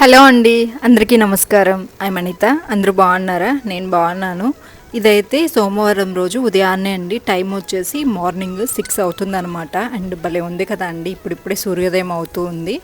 Hello అండి అందరికీ నమస్కారం. ఐ అందరూ బాగున్నారా? నేను బాగున్నాను. ఇదైతే సోమవారం రోజు ఉదయాన్నే అండి. టైం వచ్చేసి మార్నింగ్ సిక్స్ అవుతుందనమాట అండ్ భలే ఉంది కదా అండి. ఇప్పుడిప్పుడే సూర్యోదయం అవుతూ ఉంది.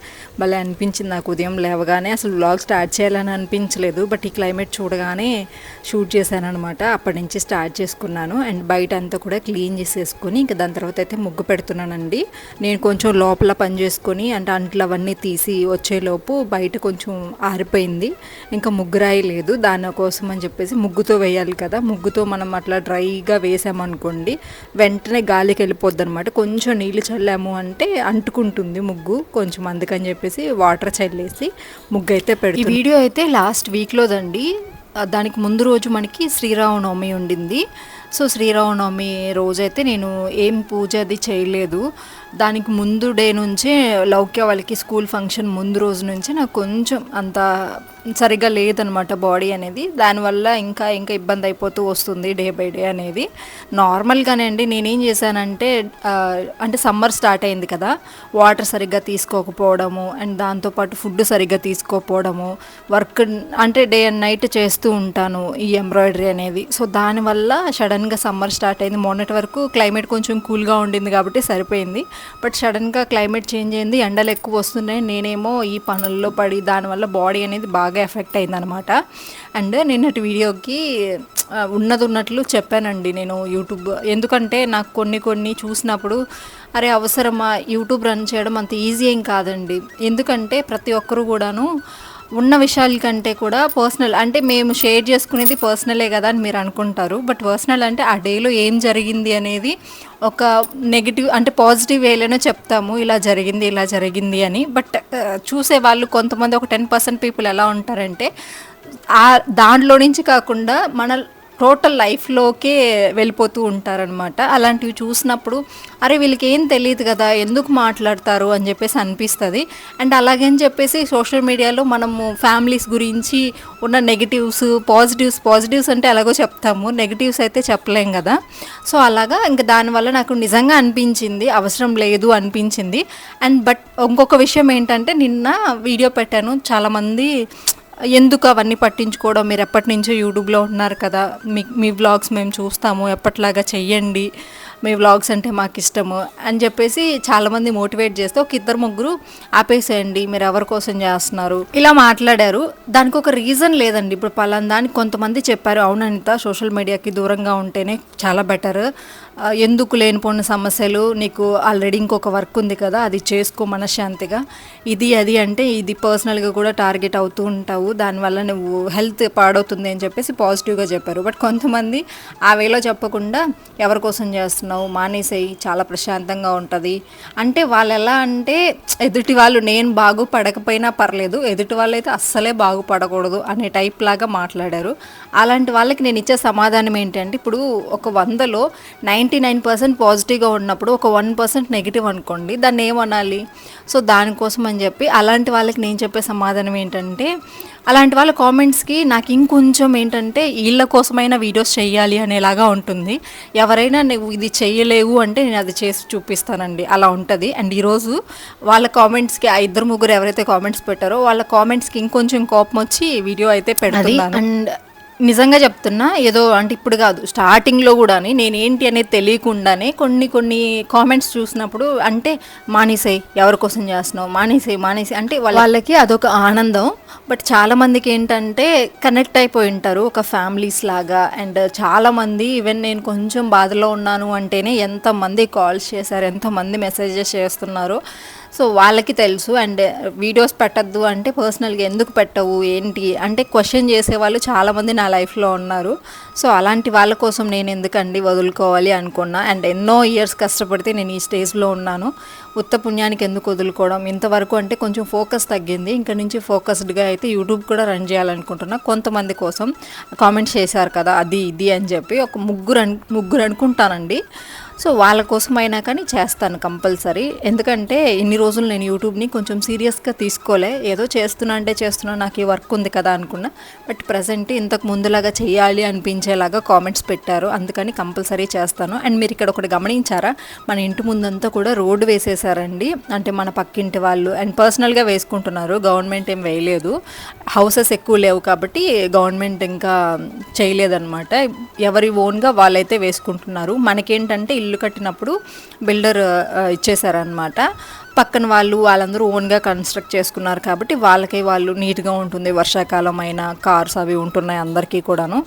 భలే అనిపించింది నాకు ఉదయం లేవగానే. అసలు వ్లాగ్ స్టార్ట్ చేయాలని అనిపించలేదు. బట్ ఈ క్లైమేట్ చూడగానే షూట్ చేశాను అనమాట అప్పటి నుంచి స్టార్ట్ చేసుకున్నాను. అండ్ బయట అంతా కూడా క్లీన్ చేసేసుకొని ఇంకా దాని తర్వాత అయితే ముగ్గు పెడుతున్నానండి. నేను కొంచెం లోపల పని చేసుకొని అంటే అంట్లు అవన్నీ తీసి వచ్చేలోపు బయట కొంచెం ఆరిపోయింది. ఇంకా ముగ్గు రాయలేదు. దానికోసం అని చెప్పేసి ముగ్గుతో వేయాలి కదా. ముగ్గుతో మనం అట్లా డ్రైగా వేసామనుకోండి వెంటనే గాలికి వెళ్ళిపోద్ది అనమాట కొంచెం నీళ్ళు చల్లాము అంటే అంటుకుంటుంది ముగ్గు. కొంచెం అందుకని చెప్పేసి వాటర్ చల్లేసి ముగ్గు అయితే పెడుతుంది. ఈ వీడియో అయితే లాస్ట్ వీక్లోదండి. దానికి ముందు రోజు మనకి శ్రీరామనవమి ఉండింది. సో శ్రీరామనవమి రోజైతే నేను ఏం పూజ అది చేయలేదు. దానికి ముందు డే నుంచే లౌక్య వాళ్ళకి స్కూల్ ఫంక్షన్ ముందు రోజు నుంచి నాకు కొంచెం అంత సరిగ్గా లేదనమాట బాడీ అనేది. దానివల్ల ఇంకా ఇంకా ఇబ్బంది అయిపోతూ వస్తుంది డే బై డే అనేది. నార్మల్గానే అండి నేనేం చేశానంటే అంటే సమ్మర్ స్టార్ట్ అయింది కదా వాటర్ సరిగ్గా తీసుకోకపోవడము అండ్ దాంతోపాటు ఫుడ్ సరిగ్గా తీసుకోకపోవడము వర్క్ అంటే డే అండ్ నైట్ చేస్తూ ఉంటాను ఈ ఎంబ్రాయిడరీ అనేది. సో దానివల్ల సడన్గా సమ్మర్ స్టార్ట్ అయింది. మొన్నటి వరకు క్లైమేట్ కొంచెం కూల్గా ఉండింది కాబట్టి సరిపోయింది. బట్ సడన్గా క్లైమేట్ చేంజ్ అయింది. ఎండలు ఎక్కువ వస్తున్నాయి. నేనేమో ఈ పనుల్లో పడి దానివల్ల బాడీ అనేది బాగా ఎఫెక్ట్ అయిందనమాట అండ్ నిన్నటి వీడియోకి ఉన్నది ఉన్నట్లు చెప్పానండి నేను యూట్యూబ్ ఎందుకంటే నాకు కొన్ని కొన్ని చూసినప్పుడు అరే అవసరమా? యూట్యూబ్ రన్ చేయడం అంత ఈజీ ఏం కాదండి. ఎందుకంటే ప్రతి ఒక్కరు కూడాను ఉన్న విషయాల కంటే కూడా పర్సనల్ అంటే మేము షేర్ చేసుకునేది పర్సనలే కదా అని మీరు అనుకుంటారు. బట్ పర్సనల్ అంటే ఆ డేలో ఏం జరిగింది అనేది ఒక నెగిటివ్ అంటే పాజిటివ్ వేలోనే చెప్తాము. ఇలా జరిగింది ఇలా జరిగింది అని. బట్ uh, చూసే వాళ్ళు కొంతమంది ఒక టెన్ పర్సెంట్ పీపుల్ ఎలా ఉంటారంటే ఆ దాంట్లో నుంచి కాకుండా మన టోటల్ లైఫ్లోకే వెళ్ళిపోతూ ఉంటారనమాట అలాంటివి చూసినప్పుడు అరే వీళ్ళకి ఏం తెలియదు కదా ఎందుకు మాట్లాడతారు? అని చెప్పేసి అనిపిస్తుంది. అండ్ అలాగని చెప్పేసి సోషల్ మీడియాలో మనము ఫ్యామిలీస్ గురించి ఉన్న నెగిటివ్స్ పాజిటివ్స్ పాజిటివ్స్ అంటే ఎలాగో చెప్తాము. నెగిటివ్స్ అయితే చెప్పలేం కదా. సో అలాగా ఇంకా దానివల్ల నాకు నిజంగా అనిపించింది అవసరం లేదు అనిపించింది. అండ్ బట్ ఇంకొక విషయం ఏంటంటే నిన్న వీడియో పెట్టాను. చాలామంది ఎందుకు అవన్నీ పట్టించుకోవడం? మీరు ఎప్పటి నుంచో యూట్యూబ్లో ఉన్నారు కదా. మీ మీ వ్లాగ్స్ మేము చూస్తాము. ఎప్పటిలాగా చెయ్యండి. మీ వ్లాగ్స్ అంటే మాకు ఇష్టము అని చెప్పేసి చాలామంది మోటివేట్ చేస్తే ఒక ఇద్దరు ముగ్గురు ఆపేసేయండి. మీరు ఎవరి కోసం చేస్తున్నారు? ఇలా మాట్లాడారు. దానికి ఒక రీజన్ లేదండి. ఇప్పుడు పలానా దానికి కొంతమంది చెప్పారు అవునంత సోషల్ మీడియాకి దూరంగా ఉంటేనే చాలా బెటర్. ఎందుకు లేనిపోయిన సమస్యలు నీకు ఆల్రెడీ ఇంకొక వర్క్ ఉంది కదా అది చేసుకో మనశ్శాంతిగా. ఇది అది అంటే ఇది పర్సనల్గా కూడా టార్గెట్ అవుతూ ఉంటావు. దానివల్ల నువ్వు హెల్త్ పాడవుతుంది అని చెప్పేసి పాజిటివ్గా చెప్పారు. బట్ కొంతమంది ఆ వేలో చెప్పకుండా ఎవరి కోసం చేస్తున్నావు మానేసేయి చాలా ప్రశాంతంగా ఉంటుంది. అంటే వాళ్ళు ఎలా అంటే ఎదుటి వాళ్ళు నేను బాగుపడకపోయినా పర్లేదు ఎదుటి వాళ్ళు అయితే అస్సలే బాగుపడకూడదు అనే టైప్ లాగా మాట్లాడారు. అలాంటి వాళ్ళకి నేను ఇచ్చే సమాధానం ఏంటంటే ఇప్పుడు ఒక వందలో నైన్ నైంటీ నైన్ పర్సెంట్ పాజిటివ్గా ఉన్నప్పుడు ఒక వన్ పర్సెంట్ నెగిటివ్ అనుకోండి దాన్ని ఏమనాలి? సో దానికోసం అని చెప్పి అలాంటి వాళ్ళకి నేను చెప్పే సమాధానం ఏంటంటే అలాంటి వాళ్ళ కామెంట్స్కి నాకు ఇంకొంచెం ఏంటంటే వీళ్ళ కోసమైనా వీడియోస్ చేయాలి అనేలాగా ఉంటుంది. ఎవరైనా నువ్వు ఇది చేయలేవు అంటే నేను అది చేసి చూపిస్తానండి. అలా ఉంటుంది. అండ్ ఈరోజు వాళ్ళ కామెంట్స్కి ఆ ఇద్దరు ముగ్గురు ఎవరైతే కామెంట్స్ పెట్టారో వాళ్ళ కామెంట్స్కి ఇంకొంచెం కోపం వచ్చి వీడియో అయితే పెడుతున్నాను. అండ్ నిజంగా చెప్తున్నా ఏదో అంటే ఇప్పుడు కాదు స్టార్టింగ్లో కూడా నేను ఏంటి అనేది తెలియకుండానే కొన్ని కొన్ని కామెంట్స్ చూసినప్పుడు అంటే మానేసేయి ఎవరి కోసం చేస్తున్నావు మానేసేయి మానేసి అంటే వాళ్ళ- వాళ్ళకి అదొక ఆనందం. బట్ చాలా మందికి ఏంటంటే కనెక్ట్ అయిపోయి ఉంటారు ఒక ఫ్యామిలీస్ లాగా. అండ్ చాలా మంది ఈవెన్ నేను కొంచెం బాధలో ఉన్నాను అంటేనే ఎంతమంది కాల్స్ చేశారు ఎంతమంది మెసేజెస్ చేస్తున్నారు. సో వాళ్ళకి తెలుసు అండ్ వీడియోస్ పెట్టద్దు అంటే పర్సనల్గా ఎందుకు పెట్టవు ఏంటి అంటే క్వశ్చన్ చేసేవాళ్ళు చాలామంది నా లైఫ్లో ఉన్నారు. సో అలాంటి వాళ్ళ కోసం నేను ఎందుకండి వదులుకోవాలి అనుకున్నా. అండ్ ఎన్నో ఇయర్స్ కష్టపడితే నేను ఈ స్టేజ్లో ఉన్నాను. ఉత్త పుణ్యానికి ఎందుకు వదులుకోవడం? ఇంతవరకు అంటే కొంచెం ఫోకస్ తగ్గింది. ఇంకా నుంచి ఫోకస్డ్గా అయితే యూట్యూబ్ కూడా రన్ చేయాలనుకుంటున్నా. కొంతమంది కోసం కామెంట్స్ చేశారు కదా అది ఇది అని చెప్పి ఒక ముగ్గురు ముగ్గురు అనుకుంటానండి. సో వాళ్ళ కోసమైనా కానీ చేస్తాను కంపల్సరీ. ఎందుకంటే ఇన్ని రోజులు నేను యూట్యూబ్ని కొంచెం సీరియస్గా తీసుకోలే. ఏదో చేస్తున్నా అంటే చేస్తున్నా నాకు ఈ వర్క్ ఉంది కదా అనుకున్నా. బట్ ప్రజెంట్ ఇంతకు ముందులాగా చేయాలి అనిపించేలాగా కామెంట్స్ పెట్టారు. అందుకని కంపల్సరీ చేస్తాను. అండ్ మీరు ఇక్కడ ఒకటి గమనించారా మన ఇంటి ముందంతా కూడా రోడ్డు వేసేసారండి. అంటే మన పక్కింటి వాళ్ళు. అండ్ పర్సనల్గా వేసుకుంటున్నారు. గవర్నమెంట్ ఏం వేయలేదు. హౌసెస్ ఎక్కువ లేవు కాబట్టి గవర్నమెంట్ ఇంకా చేయలేదన్నమాట. ఎవరి ఓన్గా వాళ్ళైతే వేసుకుంటున్నారు. మనకేంటంటే ఇల్లు కట్టినప్పుడు బిల్డర్ ఇచ్చేసారనమాట పక్కన వాళ్ళు వాళ్ళందరూ ఓన్గా కన్స్ట్రక్ట్ చేసుకున్నారు కాబట్టి వాళ్ళకి వాళ్ళు నీట్గా ఉంటుంది. వర్షాకాలం అయినా కార్స్ అవి ఉంటున్నాయి అందరికీ కూడాను.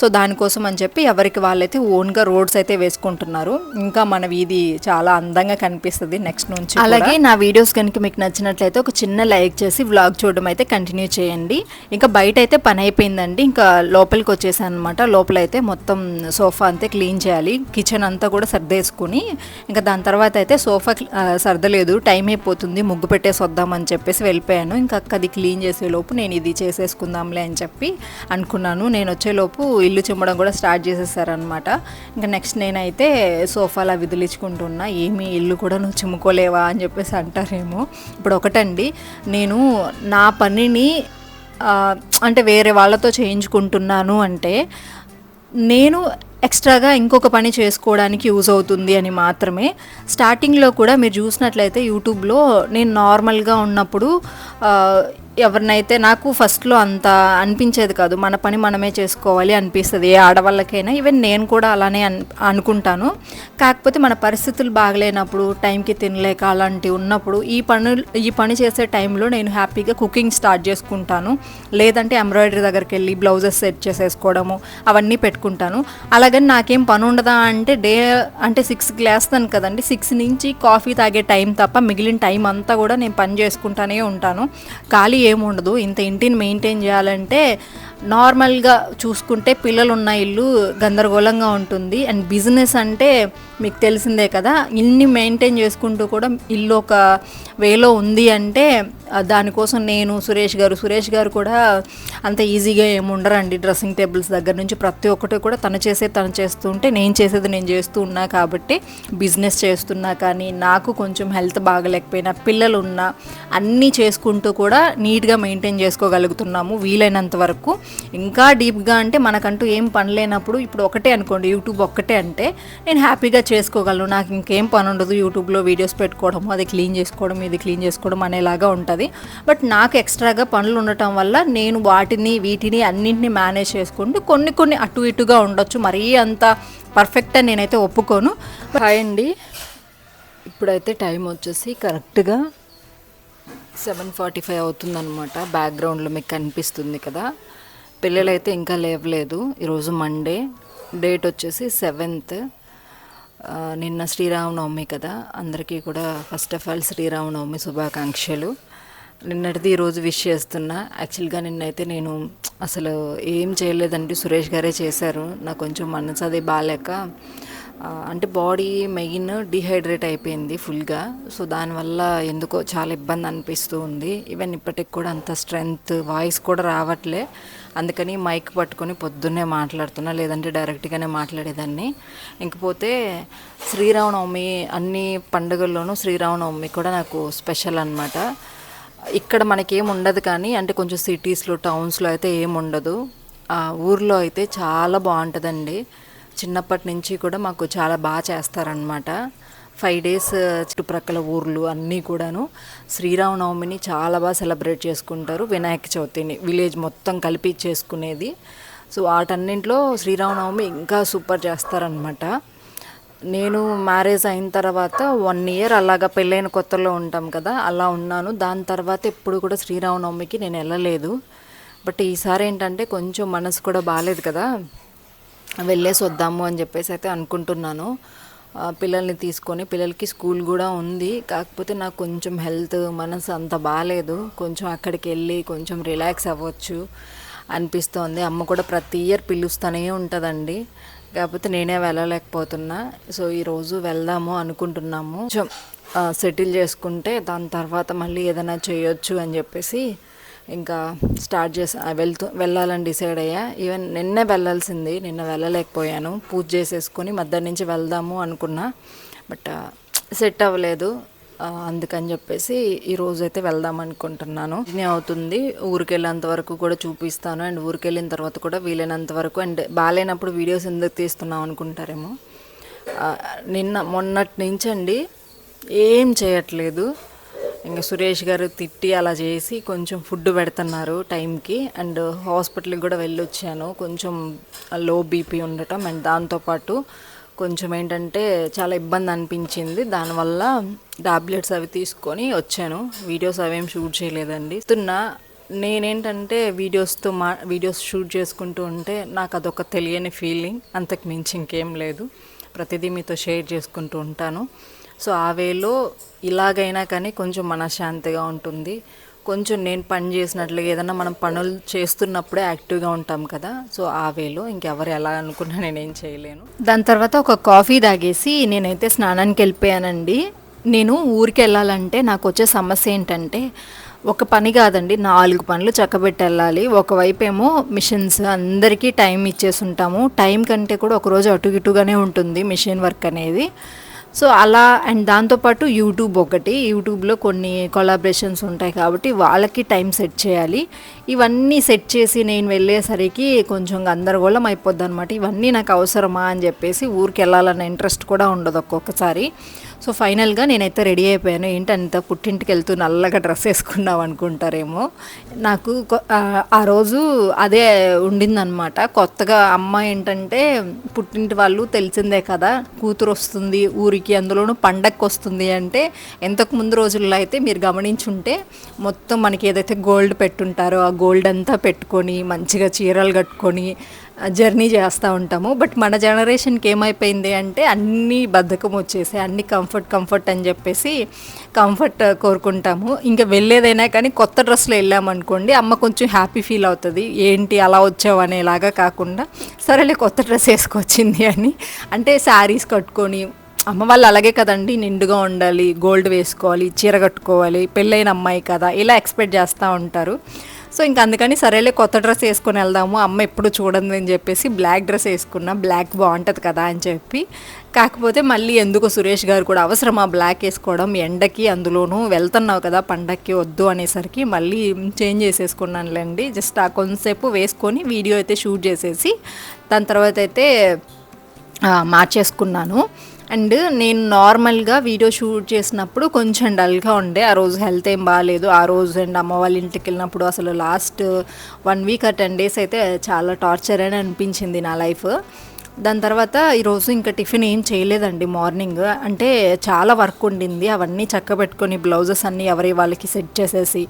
సో దానికోసం అని చెప్పి ఎవరికి వాళ్ళైతే ఓన్గా రోడ్స్ అయితే వేసుకుంటున్నారు. ఇంకా మన వీధి చాలా అందంగా కనిపిస్తుంది నెక్స్ట్ నుంచి అలాగే నా వీడియోస్ కనుక మీకు నచ్చినట్లయితే ఒక చిన్న లైక్ చేసి వ్లాగ్ చూడడం అయితే కంటిన్యూ చేయండి. ఇంకా బయట అయితే పని అయిపోయిందండి. ఇంకా లోపలికి వచ్చేసాను అనమాట లోపలైతే మొత్తం సోఫా అంతే క్లీన్ చేయాలి. కిచెన్ అంతా కూడా సర్దేసుకుని ఇంకా దాని తర్వాత అయితే సోఫా సర్దలేదు. టైం అయిపోతుంది ముగ్గు పెట్టేసి వద్దామని చెప్పేసి వెళ్ళిపోయాను. ఇంకా అక్క అది క్లీన్ చేసేలోపు నేను ఇది చేసేసుకుందాంలే అని చెప్పి అనుకున్నాను. నేను వచ్చేలోపు ఇల్లు చిమ్మడం కూడా స్టార్ట్ చేసేసారనమాట ఇంకా నెక్స్ట్ నేనైతే సోఫాలా విదిలించుకుంటున్నా ఏమీ ఇల్లు కూడా నువ్వు చిమ్ముకోలేవా అని చెప్పేసి అంటారేమో. ఇప్పుడు ఒకటండి నేను నా పనిని అంటే వేరే వాళ్ళతో చేయించుకుంటున్నాను అంటే నేను ఎక్స్ట్రాగా ఇంకొక పని చేసుకోవడానికి యూజ్ అవుతుంది అని మాత్రమే స్టార్టింగ్లో కూడా మీరు చూసినట్లయితే యూట్యూబ్లో నేను నార్మల్గా ఉన్నప్పుడు ఎవరినైతే నాకు ఫస్ట్లో అంత అనిపించేది కాదు మన పని మనమే చేసుకోవాలి అనిపిస్తుంది ఏ ఆడవాళ్ళకైనా. ఈవెన్ నేను కూడా అలానే అన్ అనుకుంటాను. కాకపోతే మన పరిస్థితులు బాగలేనప్పుడు టైంకి తినలేక అలాంటివి ఉన్నప్పుడు ఈ పనులు ఈ పని చేసే టైంలో నేను హ్యాపీగా కుకింగ్ స్టార్ట్ చేసుకుంటాను. లేదంటే ఎంబ్రాయిడరీ దగ్గరికి వెళ్ళి బ్లౌజెస్ సెట్ చేసేసుకోవడము అవన్నీ పెట్టుకుంటాను. అలాగని నాకేం పని ఉండదా అంటే డే అంటే సిక్స్ గ్లాస్ తను కదండి. సిక్స్ నుంచి కాఫీ తాగే టైం తప్ప మిగిలిన టైం అంతా కూడా నేను పని చేసుకుంటానే ఉంటాను. ఖాళీ ఏముండదు. ఇంత ఇంటిని మెయింటైన్ చేయాలంటే నార్మల్గా చూసుకుంటే పిల్లలు ఉన్న ఇల్లు గందరగోళంగా ఉంటుంది. అండ్ బిజినెస్ అంటే మీకు తెలిసిందే కదా ఇన్ని మెయింటైన్ చేసుకుంటూ కూడా ఇల్లు ఒక వేలో ఉంది అంటే దానికోసం నేను సురేష్ గారు సురేష్ గారు కూడా అంత ఈజీగా ఏముండరండి డ్రెస్సింగ్ టేబుల్స్ దగ్గర నుంచి ప్రతి ఒక్కటి కూడా తను చేసేది తను చేస్తూ ఉంటే నేను చేసేది నేను చేస్తూ ఉన్నా కాబట్టి బిజినెస్ చేస్తున్నా కానీ నాకు కొంచెం హెల్త్ బాగలేకపోయినా పిల్లలు ఉన్నా అన్నీ చేసుకుంటూ కూడా నీట్గా మెయింటైన్ చేసుకోగలుగుతున్నాము వీలైనంత వరకు. ఇంకా డీప్గా అంటే మనకంటూ ఏం పని లేనప్పుడు ఇప్పుడు ఒకటే అనుకోండి యూట్యూబ్ ఒక్కటే అంటే నేను హ్యాపీగా చేసుకోగలను. నాకు ఇంకేం పని ఉండదు యూట్యూబ్లో వీడియోస్ పెట్టుకోవడం అది క్లీన్ చేసుకోవడం ఇది క్లీన్ చేసుకోవడం అనేలాగా ఉంటుంది. బట్ నాకు ఎక్స్ట్రాగా పనులు ఉండటం వల్ల నేను వాటిని వీటిని అన్నింటినీ మేనేజ్ చేసుకుంటూ కొన్ని కొన్ని అటు ఇటుగా ఉండొచ్చు. మరీ అంత పర్ఫెక్ట్ అని నేనైతే ఒప్పుకోను. హాయ్ అండి. ఇప్పుడైతే టైం వచ్చేసి కరెక్ట్గా సెవెన్ ఫార్టీ ఫైవ్ అవుతుందన్నమాట. బ్యాక్గ్రౌండ్లో మీకు కనిపిస్తుంది కదా. పిల్లలైతే ఇంకా లేవలేదు. ఈరోజు మండే డేట్ వచ్చేసి సెవెంత్ నిన్న శ్రీరామనవమి కదా. అందరికీ కూడా ఫస్ట్ ఆఫ్ ఆల్ శ్రీరామనవమి శుభాకాంక్షలు. నిన్నటిది ఈరోజు విష్ చేస్తున్నా. యాక్చువల్గా నిన్నైతే నేను అసలు ఏం చేయలేదండి. సురేష్ గారే చేశారు. నాకు కొంచెం మనసు అది బాగాలేక అంటే బాడీ మెయిన్ డిహైడ్రేట్ అయిపోయింది ఫుల్గా. సో దానివల్ల ఎందుకో చాలా ఇబ్బంది అనిపిస్తూ ఉంది. ఈవెన్ ఇప్పటికి కూడా అంత స్ట్రెంగ్త్ వాయిస్ కూడా రావట్లే. అందుకని మైక్ పట్టుకొని పొద్దున్నే మాట్లాడుతున్నా లేదంటే డైరెక్ట్గానే మాట్లాడేదాన్ని. ఇంకపోతే శ్రీరామనవమి అన్ని పండుగల్లోనూ శ్రీరామనవమి కూడా నాకు స్పెషల్ అన్నమాట. ఇక్కడ మనకేం ఉండదు కానీ అంటే కొంచెం సిటీస్లో టౌన్స్లో అయితే ఏం ఉండదు. ఊర్లో అయితే చాలా బాగుంటుందండి. చిన్నప్పటి నుంచి కూడా మాకు చాలా బాగా చేస్తారనమాట ఫైవ్ డేస్ uh, చుట్టుప్రక్కల ఊర్లు అన్నీ కూడాను. శ్రీరామనవమిని చాలా బాగా సెలబ్రేట్ చేసుకుంటారు వినాయక చవితిని. విలేజ్ మొత్తం కలిపి చేసుకునేది. సో వాటన్నింటిలో శ్రీరామనవమి ఇంకా సూపర్ చేస్తారనమాట నేను మ్యారేజ్ అయిన తర్వాత వన్ ఇయర్ అలాగా పెళ్ళైన కొత్తలో ఉంటాం కదా అలా ఉన్నాను. దాని తర్వాత ఎప్పుడు కూడా శ్రీరామనవమికి నేను వెళ్ళలేదు. బట్ ఈసారి ఏంటంటే కొంచెం మనసు కూడా బాగాలేదు కదా. వెళ్ళేసి వద్దాము అని చెప్పేసి అయితే అనుకుంటున్నాను. పిల్లల్ని తీసుకొని పిల్లలకి స్కూల్ కూడా ఉంది. కాకపోతే నాకు కొంచెం హెల్త్ మనసు అంత బాగాలేదు కొంచెం అక్కడికి వెళ్ళి కొంచెం రిలాక్స్ అవ్వచ్చు అనిపిస్తోంది. అమ్మ కూడా ప్రతి ఇయర్ పిలుస్తూనే ఉంటుందండి. కాకపోతే నేనే వెళ్ళలేకపోతున్నా. సో ఈరోజు వెళ్దాము అనుకుంటున్నాము. కొంచెం సెటిల్ చేసుకుంటే దాని తర్వాత మళ్ళీ ఏదైనా చేయొచ్చు అని చెప్పేసి ఇంకా స్టార్ట్ చేసా వెళ్తూ వెళ్ళాలని డిసైడ్ అయ్యా. ఈవెన్ నిన్నే వెళ్ళాల్సింది నిన్న వెళ్ళలేకపోయాను. పూజ చేసేసుకొని మధ్యాహ్నం నుంచి వెళ్దాము అనుకున్నా. బట్ సెట్ అవ్వలేదు. అందుకని చెప్పేసి ఈ రోజు అయితే వెళ్దాం అనుకుంటున్నాను. ఇది అవుతుంది. ఊరికి వెళ్ళేంత వరకు కూడా చూపిస్తాను. అండ్ ఊరికి వెళ్ళిన తర్వాత కూడా వీలైనంత వరకు అండ్ బాగాలేనప్పుడు వీడియోస్ ఎందుకు తీస్తున్నాం అనుకుంటారేమో. నిన్న మొన్నటి నుంచి అండి ఏం చేయట్లేదు. ఇంకా సురేష్ గారు తిట్టి అలా చేసి కొంచెం ఫుడ్ పెడుతున్నారు టైంకి. అండ్ హాస్పిటల్కి కూడా వెళ్ళొచ్చాను. కొంచెం లో బీపీ ఉండటం అండ్ దాంతోపాటు కొంచెం ఏంటంటే చాలా ఇబ్బంది అనిపించింది. దానివల్ల టాబ్లెట్స్ అవి తీసుకొని వచ్చాను. వీడియోస్ అవేం షూట్ చేయలేదండి. ఇస్తున్నా నేనేంటంటే వీడియోస్తో మా వీడియోస్ షూట్ చేసుకుంటూ ఉంటే నాకు అదొక తెలియని ఫీలింగ్ అంతకు మించి ఇంకేం లేదు. ప్రతిదీ మీతో షేర్ చేసుకుంటూ ఉంటాను. సో ఆ వేలో ఇలాగైనా కానీ కొంచెం మనశ్శాంతిగా ఉంటుంది. కొంచెం నేను పని చేసినట్లుగా ఏదైనా మనం పనులు చేస్తున్నప్పుడే యాక్టివ్గా ఉంటాం కదా. సో ఆ వేలో ఇంకెవరు ఎలా అనుకున్నా నేనేం చేయలేను. దాని తర్వాత ఒక కాఫీ తాగేసి నేనైతే స్నానానికి వెళ్ళిపోయానండి. నేను ఊరికి వెళ్ళాలంటే నాకు వచ్చే సమస్య ఏంటంటే ఒక పని కాదండి నాలుగు పనులు చక్కబెట్టి వెళ్ళాలి. ఒకవైపు ఏమో మిషన్స్ అందరికీ టైం ఇచ్చేసి ఉంటాము టైం కంటే కూడా ఒకరోజు అటు ఇటుగానే ఉంటుంది మిషన్ వర్క్ అనేది. సో అలా అండ్ దాంతోపాటు యూట్యూబ్ ఒకటి. యూట్యూబ్లో కొన్ని కొలాబరేషన్స్ ఉంటాయి కాబట్టి వాళ్ళకి టైం సెట్ చేయాలి. ఇవన్నీ సెట్ చేసి నేను వెళ్ళేసరికి కొంచెం గందరగోళం అయిపోద్ది అనమాట ఇవన్నీ నాకు అవసరమా అని చెప్పేసి ఊరికి వెళ్ళాలన్న ఇంట్రెస్ట్ కూడా ఉండదు ఒక్కొక్కసారి. సో ఫైనల్గా నేనైతే రెడీ అయిపోయాను. ఏంటంత పుట్టింటికి వెళ్తూ నల్లగా డ్రెస్ వేసుకున్నావు అనుకుంటారేమో. నాకు కొ- ఆ, ఆ రోజు అదే ఉండిందనమాట కొత్తగా అమ్మ ఏంటంటే పుట్టింటి వాళ్ళు తెలిసిందే కదా కూతురు వస్తుంది ఊరికి అందులోనూ పండగకి వస్తుంది అంటే ఎంతకు ముందు రోజుల్లో అయితే మీరు గమనించుంటే మొత్తం మనకి ఏదైతే గోల్డ్ పెట్టుంటారో ఆ గోల్డ్ అంతా పెట్టుకొని మంచిగా చీరలు కట్టుకొని జర్నీ చేస్తూ ఉంటాము. బట్ మన జనరేషన్కి ఏమైపోయింది అంటే అన్నీ బద్ధకం వచ్చేసి అన్ని కంఫర్ట్ కంఫర్ట్ అని చెప్పేసి కంఫర్ట్ కోరుకుంటాము. ఇంకా వెళ్ళేదైనా కానీ కొత్త డ్రెస్లో వెళ్ళామనుకోండి అమ్మ కొంచెం హ్యాపీ ఫీల్ అవుతుంది. ఏంటి అలా వచ్చావు అనేలాగా కాకుండా సరేలే కొత్త డ్రెస్ వేసుకొచ్చింది అని. అంటే శారీస్ కట్టుకొని అమ్మ వాళ్ళు అలాగే కదండి నిండుగా ఉండాలి గోల్డ్ వేసుకోవాలి చీర కట్టుకోవాలి పెళ్ళైన అమ్మాయి కదా ఇలా ఎక్స్పెక్ట్ చేస్తూ ఉంటారు. సో ఇంకా అందుకని సరేలే కొత్త డ్రెస్ వేసుకొని వెళ్దాము అమ్మ ఎప్పుడు చూడండి అని చెప్పేసి బ్లాక్ డ్రెస్ వేసుకున్నా బ్లాక్ బాగుంటుంది కదా అని చెప్పి. కాకపోతే మళ్ళీ ఎందుకు సురేష్ గారు కూడా అవసరమా బ్లాక్ వేసుకోవడం ఎండకి అందులోనూ వెళ్తున్నావు కదా పండక్కి వద్దు అనేసరికి మళ్ళీ చేంజ్ చేసేసుకున్నానులేండి. జస్ట్ ఆ కొంతసేపు వేసుకొని వీడియో అయితే షూట్ చేసేసి దాని తర్వాత అయితే మార్చేసుకున్నాను. అండ్ నేను నార్మల్గా వీడియో షూట్ చేసినప్పుడు కొంచెం డల్గా ఉండే. ఆ రోజు హెల్త్ ఏం బాగాలేదు ఆ రోజు అండ్ అమ్మ వాళ్ళ ఇంటికి వెళ్ళినప్పుడు అసలు లాస్ట్ వన్ వీక్ ఆ టెన్ డేస్ అయితే చాలా టార్చర్ అని అనిపించింది నా లైఫ్. దాని తర్వాత ఈరోజు ఇంకా టిఫిన్ ఏం చేయలేదండి మార్నింగ్. అంటే చాలా వర్క్ ఉండింది. అవన్నీ చక్కబెట్టుకొని బ్లౌజెస్ అన్నీ ఎవరి వాళ్ళకి సెట్ చేసేసి.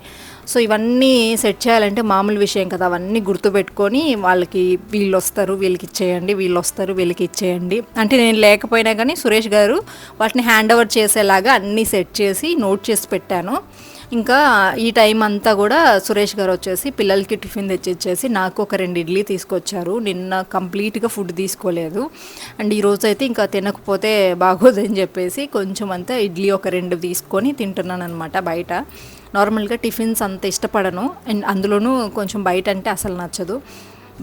సో ఇవన్నీ సెట్ చేయాలంటే మామూలు విషయం కదా. అవన్నీ గుర్తుపెట్టుకొని వాళ్ళకి వీళ్ళు వస్తారు వీళ్ళకి ఇచ్చేయండి వీళ్ళు వస్తారు వీళ్ళకి ఇచ్చేయండి. అంటే నేను లేకపోయినా కానీ సురేష్ గారు వాటిని హ్యాండ్ ఓవర్ చేసేలాగా అన్నీ సెట్ చేసి నోట్ చేసి పెట్టాను. ఇంకా ఈ టైం అంతా కూడా సురేష్ గారు వచ్చేసి పిల్లలకి టిఫిన్ తెచ్చిచ్చేసి నాకు ఒక రెండు ఇడ్లీ తీసుకొచ్చారు. నిన్న కంప్లీట్గా ఫుడ్ తీసుకోలేదు. అండ్ ఈరోజు అయితే ఇంకా తినకపోతే బాగోదని చెప్పేసి కొంచెం అంతా ఇడ్లీ ఒక రెండు తీసుకొని తింటున్నాను అనమాట బయట. నార్మల్గా టిఫిన్స్ అంత ఇష్టపడను. అండ్ అందులోనూ కొంచెం బయట అంటే అసలు నచ్చదు.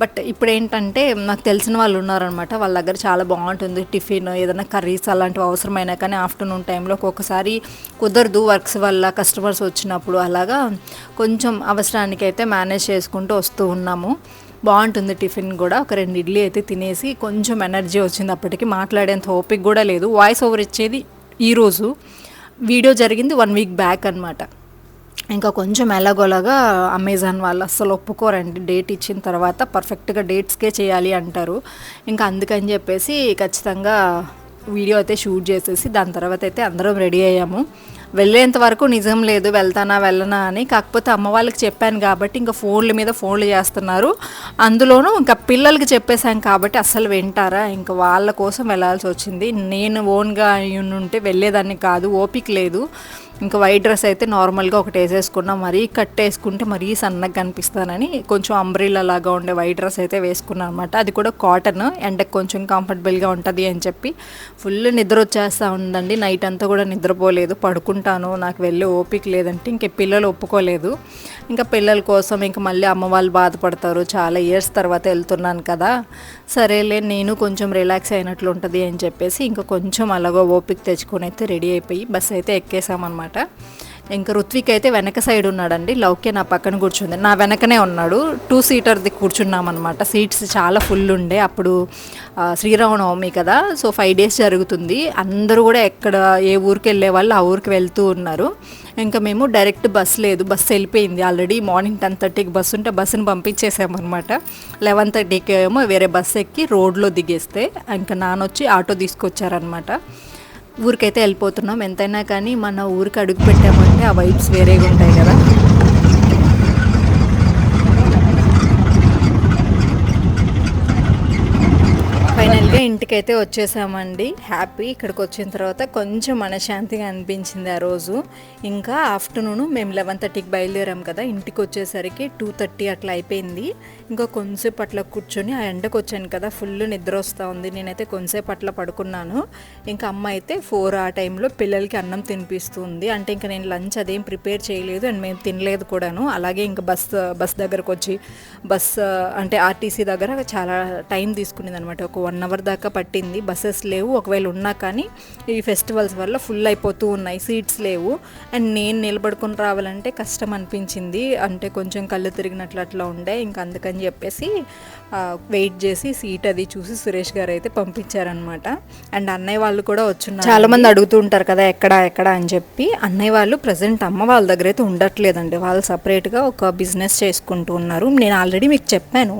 బట్ ఇప్పుడు ఏంటంటే నాకు తెలిసిన వాళ్ళు ఉన్నారనమాట వాళ్ళ దగ్గర చాలా బాగుంటుంది టిఫిన్ ఏదైనా కర్రీస్ అలాంటివి అవసరమైనా కానీ ఆఫ్టర్నూన్ టైంలో ఒక్కొక్కసారి కుదరదు వర్క్స్ వల్ల కస్టమర్స్ వచ్చినప్పుడు అలాగా కొంచెం అవసరానికి అయితే మేనేజ్ చేసుకుంటూ వస్తూ ఉన్నాము. బాగుంటుంది టిఫిన్ కూడా. ఒక రెండు ఇడ్లీ అయితే తినేసి కొంచెం ఎనర్జీ వచ్చింది అప్పటికి. మాట్లాడేంత ఓపిక కూడా లేదు. వాయిస్ ఓవర్ ఇచ్చేది ఈరోజు వీడియో జరిగింది వన్ వీక్ బ్యాక్ అనమాట ఇంకా కొంచెం ఎలాగోలాగా అమెజాన్ వాళ్ళు అస్సలు ఒప్పుకోరండి. డేట్ ఇచ్చిన తర్వాత పర్ఫెక్ట్గా డేట్స్కే చేయాలి అంటారు. ఇంకా అందుకని చెప్పేసి ఖచ్చితంగా వీడియో అయితే షూట్ చేసేసి దాని తర్వాత అయితే అందరం రెడీ అయ్యాము. వెళ్ళేంత వరకు నిజం లేదు వెళ్తానా వెళ్ళనా అని. కాకపోతే అమ్మ వాళ్ళకి చెప్పాను కాబట్టి ఇంకా ఫోన్ల మీద ఫోన్లు చేస్తున్నారు. అందులోనూ ఇంకా పిల్లలకి చెప్పేశాం కాబట్టి అస్సలు వింటారా? ఇంకా వాళ్ళ కోసం వెళ్ళాల్సి వచ్చింది. నేను ఓన్గా ఉంటే వెళ్ళేదాన్ని కాదు ఓపిక లేదు. ఇంకా వైట్ డ్రెస్ అయితే నార్మల్గా ఒకటి వేసేసుకున్నా మరీ కట్ వేసుకుంటే మరీ సన్నగా కనిపిస్తానని కొంచెం అంబ్రిల్లా లాగా ఉండే వైట్ డ్రెస్ అయితే వేసుకున్నాను అనమాట అది కూడా కాటన్ ఎండకు కొంచెం కంఫర్టబుల్గా ఉంటుంది అని చెప్పి ఫుల్ నిద్ర వచ్చేస్తూ ఉందండి. నైట్ అంతా కూడా నిద్రపోలేదు. పడుకుంటాను. నాకు వెళ్ళి ఓపిక లేదంటే ఇంక పిల్లలు ఒప్పుకోలేదు. ఇంకా పిల్లల కోసం ఇంకా మళ్ళీ అమ్మ వాళ్ళు బాధపడతారు. చాలా ఇయర్స్ తర్వాత వెళ్తున్నాను కదా. సరేలే నేను కొంచెం రిలాక్స్ అయినట్లు ఉంటుంది అని చెప్పేసి ఇంకా కొంచెం అలాగో ఓపిక తెచ్చుకొని అయితే రెడీ అయిపోయి బస్ అయితే ఎక్కేసామన్నమాట. ఇంకా రుత్విక్ అయితే వెనక సైడ్ ఉన్నాడండి. లౌక్య నా పక్కన కూర్చుంది. నా వెనకనే ఉన్నాడు. టూ సీటర్ది కూర్చున్నాం అనమాట సీట్స్ చాలా ఫుల్ ఉండే. అప్పుడు శ్రీరామనవమి కదా. సో ఫైవ్ డేస్ జరుగుతుంది. అందరూ కూడా ఎక్కడ ఏ ఊరికి వెళ్ళే వాళ్ళు ఆ ఊరికి వెళ్తూ ఉన్నారు. ఇంకా మేము డైరెక్ట్ బస్ లేదు. బస్సు వెళ్ళిపోయింది. ఆల్రెడీ మార్నింగ్ టెన్ థర్టీకి బస్సు ఉంటే బస్సును పంపించేసామన్నమాట. లెవెన్ థర్టీకి ఏమో వేరే బస్సు ఎక్కి రోడ్లో దిగేస్తే ఇంకా నాన్న వచ్చి ఆటో తీసుకొచ్చారనమాట ఊరికైతే వెళ్ళిపోతున్నాం. ఎంతైనా కానీ మన ఊరికి అడుగు పెట్టామంటే ఆ వైబ్స్ వేరేగా ఉంటాయి కదా. ఫైనల్గా ఇంటికైతే వచ్చేసామండి. హ్యాపీ ఇక్కడికి వచ్చిన తర్వాత కొంచెం మనశాంతిగా అనిపించింది ఆ రోజు. ఇంకా ఆఫ్టర్నూన్ మేము లెవెన్ థర్టీకి బయలుదేరాం కదా ఇంటికి వచ్చేసరికి టూ థర్టీ అట్లా అయిపోయింది. ఇంకా కొంచెంసేపు అట్లా కూర్చొని ఆ ఎండకు వచ్చాను కదా ఫుల్ నిద్ర వస్తూ ఉంది. నేనైతే కొంతసేపు అట్లా పడుకున్నాను. ఇంకా అమ్మ అయితే ఫోర్ ఆ టైంలో పిల్లలకి అన్నం తినిపిస్తుంది అంటే ఇంకా నేను లంచ్ అదేం ప్రిపేర్ చేయలేదు అండ్ మేము తినలేదు కూడాను. అలాగే ఇంకా బస్ బస్ దగ్గరకు వచ్చి బస్ అంటే ఆర్టీసీ దగ్గర చాలా టైం తీసుకునేది అనమాట ఒక వన్ అవర్ దాకా పట్టింది. బస్సెస్ లేవు. ఒకవేళ ఉన్నా కానీ ఈ ఫెస్టివల్స్ వల్ల ఫుల్ అయిపోతూ ఉన్నాయి. సీట్స్ లేవు. అండ్ నేను నిలబడుకొని రావాలంటే కష్టం అనిపించింది. అంటే కొంచెం కళ్ళు తిరిగినట్లు అట్లా ఉండే. ఇంకా అందుకని చెప్పేసి వెయిట్ చేసి సీట్ అది చూసి సురేష్ గారు అయితే పంపించారనమాట అండ్ అన్నయ్య వాళ్ళు కూడా వచ్చున్నారు. చాలామంది అడుగుతూ ఉంటారు కదా ఎక్కడ ఎక్కడ అని చెప్పి. అన్నయ్య వాళ్ళు ప్రజెంట్ అమ్మ వాళ్ళ దగ్గర అయితే ఉండట్లేదండి. వాళ్ళు సపరేట్గా ఒక బిజినెస్ చేసుకుంటూ ఉన్నారు. నేను ఆల్రెడీ మీకు చెప్పాను.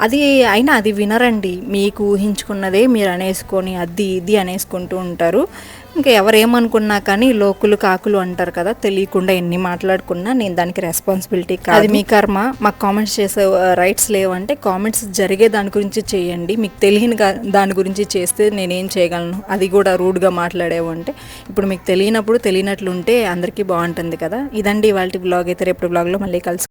అది అయినా అది వినరండి. మీకు ఊహించుకున్నదే మీరు అనేసుకొని అది ఇది అనేసుకుంటూ ఉంటారు. ఇంకా ఎవరేమనుకున్నా కానీ లోకులు కాకులు అంటారు కదా తెలియకుండా ఎన్ని మాట్లాడుకున్నా నేను దానికి రెస్పాన్సిబిలిటీ కాదు. అది మీ కర్మ. మాకు కామెంట్స్ చేసే రైట్స్ లేవంటే కామెంట్స్ జరిగే దాని గురించి చేయండి. మీకు తెలియని దాని గురించి చేస్తే నేనేం చేయగలను? అది కూడా రూడ్గా మాట్లాడేవంటే. ఇప్పుడు మీకు తెలియనప్పుడు తెలియనట్లు ఉంటే అందరికీ బాగుంటుంది కదా. ఇదండి ఇవాళ బ్లాగ్ అయితే రేపు బ్లాగ్లో మళ్ళీ కలిసి